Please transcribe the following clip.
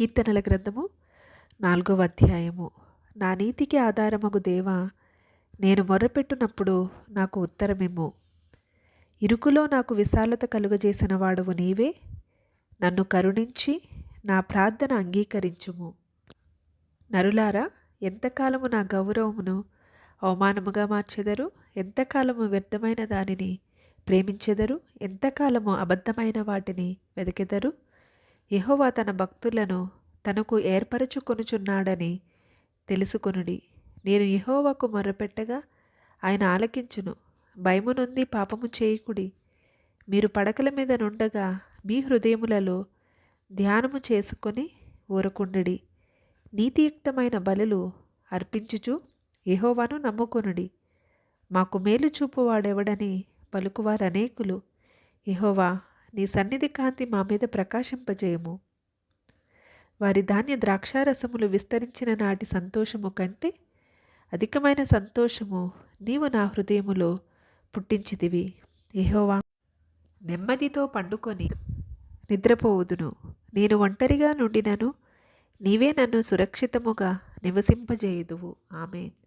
కీర్తనల గ్రంథము నాలుగవ అధ్యాయము. నా నీతికి ఆధారమగు దేవా నేను మొర్రపెట్టునప్పుడు నాకు ఉత్తరమేమో ఇరుకులో నాకు విశాలత కలుగజేసిన వాడవు నీవే నన్ను కరుణించి నా ప్రార్థన అంగీకరించుము. నరులారా ఎంతకాలము నా గౌరవమును అవమానముగా మార్చెదరు? ఎంతకాలము వ్యర్థమైన దానిని ప్రేమించెదరు? ఎంతకాలము అబద్ధమైన వాటిని వెదకెదరు? యహోవా తన భక్తులను తనకు ఏర్పరచుకొనుచున్నాడని తెలుసుకొనుడి. నేను యహోవాకు మొర్రపెట్టగా ఆయన ఆలకించును. భయము నుండి పాపము చేయకుడి. మీరు పడకల మీద నుండగా మీ హృదయములలో ధ్యానము చేసుకొని ఊరకుండుడి. నీతియుక్తమైన బలులు అర్పించుచు యహోవాను నమ్ముకొనుడి. మాకు మేలు చూపువాడెవడని పలుకువారు అనేకులు యహోవా నీ సన్నిధి కాంతి మా మీద ప్రకాశింపజేయము. వారి ధాన్య ద్రాక్షారసములు విస్తరించిన నాటి సంతోషము కంటే అధికమైన సంతోషము నీవు నా హృదయములో పుట్టించితివి. ఏహోవా నెమ్మదితో పండుకొని నిద్రపోవుదును. నేను ఒంటరిగా నుండినను నీవే నన్ను సురక్షితముగా నివసింపజేయుదువు. ఆమెన్.